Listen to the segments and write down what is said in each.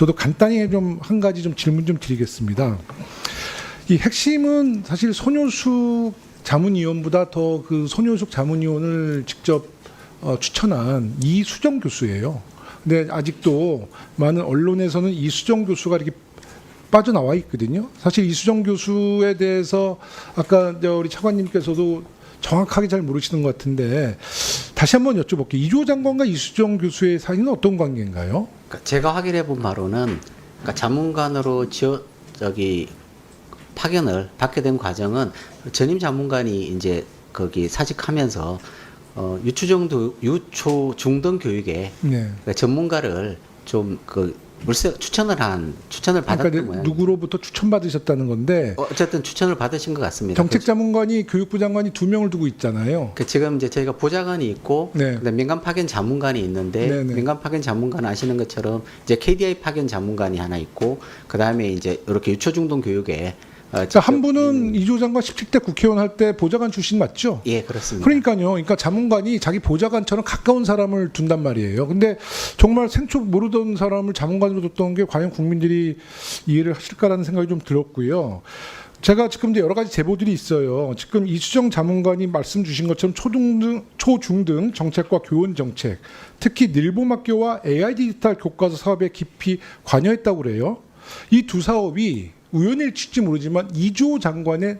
저도 간단히 좀 한 가지 좀 질문 좀 드리겠습니다. 이 핵심은 사실 손효숙 자문위원보다 더그 손효숙 자문위원을 직접 어, 추천한 이수정 교수예요. 근데 아직도 많은 언론에서는 이수정 교수가 이렇게 빠져나와 있거든요. 사실 이수정 교수에 대해서 아까 저 우리 차관님께서도 정확하게 잘 모르시는 것 같은데 다시 한번 여쭤볼게요. 이조 장관과 이수정 교수의 사이는 어떤 관계인가요? 그러니까 제가 확인해 본 바로는 그러니까 자문관으로 지어 저기 파견을 받게 된 과정은 전임 자문관이 이제 거기 사직하면서 어, 유초정도 유초 중등 교육에 네. 그러니까 전문가를 좀그 물세 추천을 한 추천을 받았던 그러니까 모양. 누구로부터 추천받으셨다는 건데 어, 어쨌든 추천을 받으신 것 같습니다. 정책자문관이 교육부 장관이 두 명을 두고 있잖아요. 그 지금 이제 저희가 보좌관이 있고 네. 민간 파견 자문관이 있는데 네, 네. 민간 파견 자문관 아시는 것처럼 이제 KDI 파견 자문관이 하나 있고 그다음에 이제 이렇게 유초 중등 교육에 어, 그러니까 한 분은 있는- 이조 장관 17대 국회의원 할 때 보좌관 출신 맞죠? 예 그렇습니다. 그러니까요. 그러니까 자문관이 자기 보좌관처럼 가까운 사람을 둔단 말이에요. 근데 정말 생초 모르던 사람을 자문관으로 뒀던 게 과연 국민들이 이해를 하실까라는 생각이 좀 들었고요. 제가 지금 이제 여러 가지 제보들이 있어요. 지금 이수정 자문관이 말씀 주신 것처럼 초중등, 초중등 정책과 교원 정책, 특히 일본학교와 AI 디지털 교과서 사업에 깊이 관여했다고 그래요. 이 두 사업이 우연일치지 모르지만 이조 장관의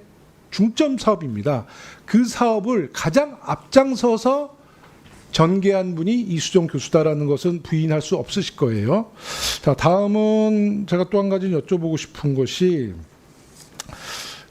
중점 사업입니다. 그 사업을 가장 앞장서서 전개한 분이 이수정 교수다라는 것은 부인할 수 없으실 거예요. 자, 다음은 제가 또 한 가지 여쭤보고 싶은 것이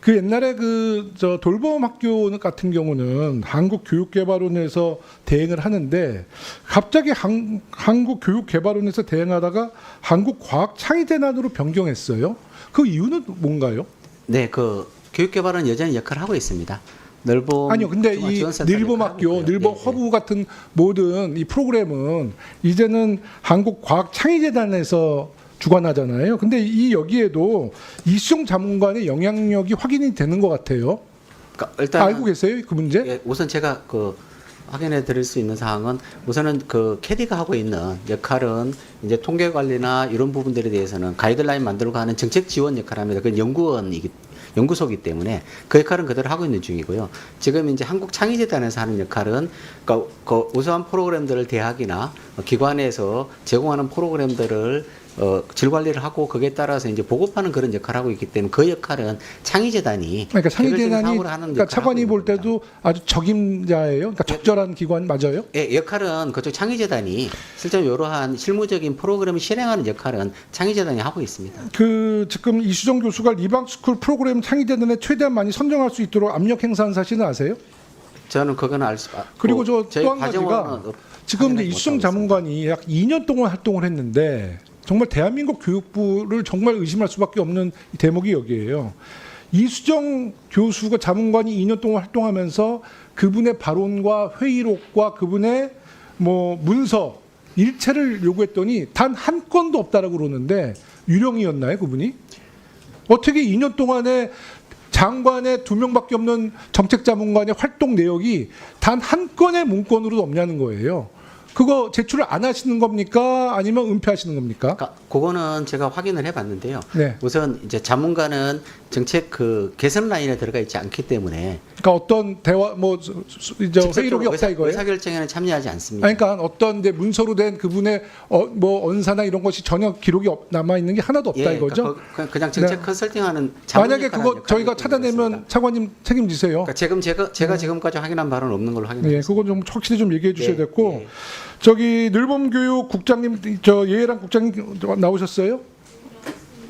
그 옛날에 그 저 돌봄 학교 같은 경우는 한국교육개발원에서 대행을 하는데 갑자기 한, 한국교육개발원에서 대행하다가 한국과학창의재단으로 변경했어요. 그 이유는 뭔가요? 네 그 교육개발은 여전히 역할을 하고 있습니다. 넓은 아니요, 근데 이 늘봄 학교. 늘봄 예, 예. 허브 같은 모든 이 프로그램은 이제는 한국과학창의재단에서 주관하잖아요. 근데 이 여기에도 이수정 자문관의 영향력이 확인이 되는 것 같아요. 그러니까 일단 알고 계세요, 그 문제? 예, 우선 제가 그 확인해 드릴 수 있는 사항은 우선은 그 캐디가 하고 있는 역할은 이제 통계 관리나 이런 부분들에 대해서는 가이드라인 만들고 하는 정책 지원 역할을 합니다. 그건 연구원이기 연구소이기 때문에 그 역할은 그대로 하고 있는 중이고요. 지금 이제 한국 창의재단에서 하는 역할은 그러니까 그 우수한 프로그램들을 대학이나 기관에서 제공하는 프로그램들을 어, 질 관리를 하고 거기에 따라서 이제 보급하는 그런 역할을 하고 있기 때문에 그 역할은 창의재단이 그러니까 창의재단이 그러니까 차관이 볼 겁니다. 때도 아주 적임자예요. 그러니까 적절한 기관 맞아요? 예, 역할은 그쪽 창의재단이 실제 이러한 실무적인 프로그램을 실행하는 역할은 창의재단이 하고 있습니다. 그 지금 이수정 교수가 리방스쿨 프로그램 창의재단에 최대한 많이 선정할 수 있도록 압력 행사한 사실은 아세요? 저는 그거는 알 수. 아, 그리고 그저 저희 또한 가지가 어, 지금 이제 이수정 자문관이 약 2년 동안 활동을 했는데 정말 대한민국 교육부를 정말 의심할 수밖에 없는 이 대목이 여기에요. 이수정 교수가 자문관이 2년 동안 활동하면서 그분의 발언과 회의록과 그분의 뭐 문서 일체를 요구했더니 단 한 건도 없다라고 그러는데 유령이었나요, 그분이? 어떻게 2년 동안에 장관의 두 명밖에 없는 정책자문관의 활동 내역이 단 한 건의 문건으로도 없냐는 거예요. 그거 제출을 안 하시는 겁니까? 아니면 은폐하시는 겁니까? 그러니까 그거는 제가 확인을 해봤는데요. 네. 우선 이제 자문가는 정책 그 개선 라인에 들어가 있지 않기 때문에 그러니까 어떤 대화 뭐 저, 저 회의록이 없다 의사, 이거예요? 의사결정에는 참여하지 않습니다. 아니, 그러니까 어떤 이제 문서로 된 그분의 어, 뭐 언사나 이런 것이 전혀 기록이 남아 있는 게 하나도 없다 예, 이거죠? 그러니까 그- 그냥 정책 네. 컨설팅하는 자문 만약에 역할을 그거 하는 저희가 찾아내면. 차관님 책임지세요. 그러니까 지금 제가 제가 지금까지 확인한 바는 없는 걸로 확인했습니다. 예, 그거 좀 확실히 좀 얘기해 주셔야 예, 됐고 예. 저기 늘봄 교육 국장님 저 예랑 국장님 나오셨어요?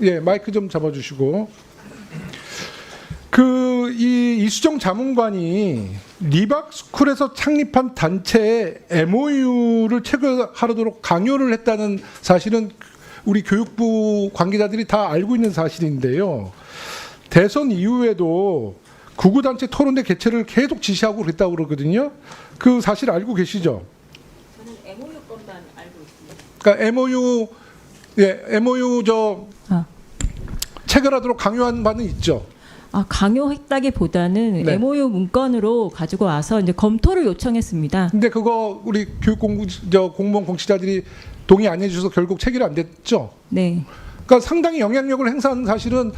예, 마이크 좀 잡아주시고 그 이 이수정 자문관이 리박스쿨에서 창립한 단체에 MOU를 체결하도록 강요를 했다는 사실은 우리 교육부 관계자들이 다 알고 있는 사실인데요. 대선 이후에도 구구단체 토론회 개최를 계속 지시하고 그랬다고 그러거든요. 그 사실 알고 계시죠? 저는 MOU 건만 알고 있습니다. 그러니까 MOU 예, MOU 저 아. 체결하도록 강요한 바는 있죠. 아, 강요했다기보다는 네. MOU 문건으로 가지고 와서 이제 검토를 요청했습니다. 근데 그거 우리 교육 공부 저 공무원 공직자들이 동의 안 해주셔서 결국 체결 안 됐죠. 네. 그러니까 상당히 영향력을 행사하는 사실은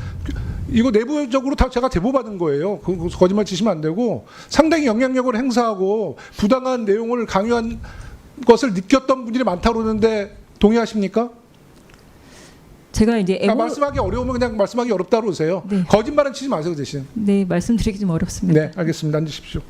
이거 내부적으로 다 제가 제보 받은 거예요. 그그 거짓말 치시면 안 되고 상당히 영향력을 행사하고 부당한 내용을 강요한 것을 느꼈던 분들이 많다고 그러는데 동의하십니까? 제가 이제 그러니까 MOU 말씀하기 어려우면 그냥 말씀하기 어렵다 그러세요. 네. 거짓말은 치지 마세요 대신. 네, 말씀드리기 좀 어렵습니다. 네, 알겠습니다. 앉으십시오.